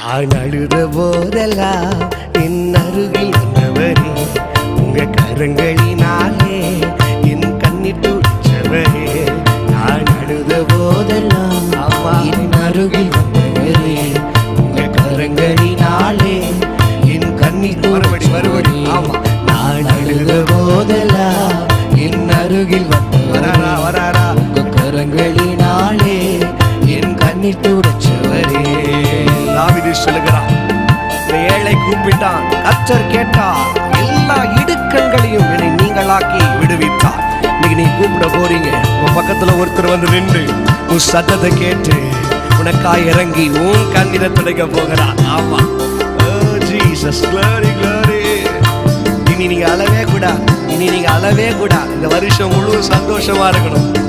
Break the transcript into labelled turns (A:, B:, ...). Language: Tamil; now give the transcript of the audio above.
A: நான் அழுத போதெல்லாம் என் அருகில் வந்தவரே உங்க கரங்களினாலே என் கண்ணீர் துடிச்சவரே நான் அழுத போதெல்லாம் அம்மா
B: என் அருகில் வந்தவரே உங்க கரங்களினாலே என் கண்ணீர்
A: மறுபடி, மறுபடி. ஆமா.
B: நான் அழுத போதெல்லாம் என் அருகில்
A: வராரா
B: வந்தவரே
A: வராரா
B: உங்க கரங்களினாலே என் கண்ணீர் துடைச்சவரே
A: தாவிது சொல்லுகிறான் ஏழை கூப்பிட்டான் கச்சர் கேட்டார் எல்லா இடுக்கண்களையும் என்னை நீங்களாக்கி விடுவித்தார். இன்னைக்கு நீ கூப்பிட போறீங்க. உன் பக்கத்துல ஒருத்தர் வந்து நின்று உன் சத்தத்தை கேட்டு உனக்காய் இறங்கி உன் கண்ணீரை துடைக்க போகிறான் ஆமா. Jesus glory glory. இனி நீங்க அளவே கூடாது. இனி நீங்க அளவே கூடாது. இந்த வருஷம் முழு சந்தோஷமா இருக்கணும்.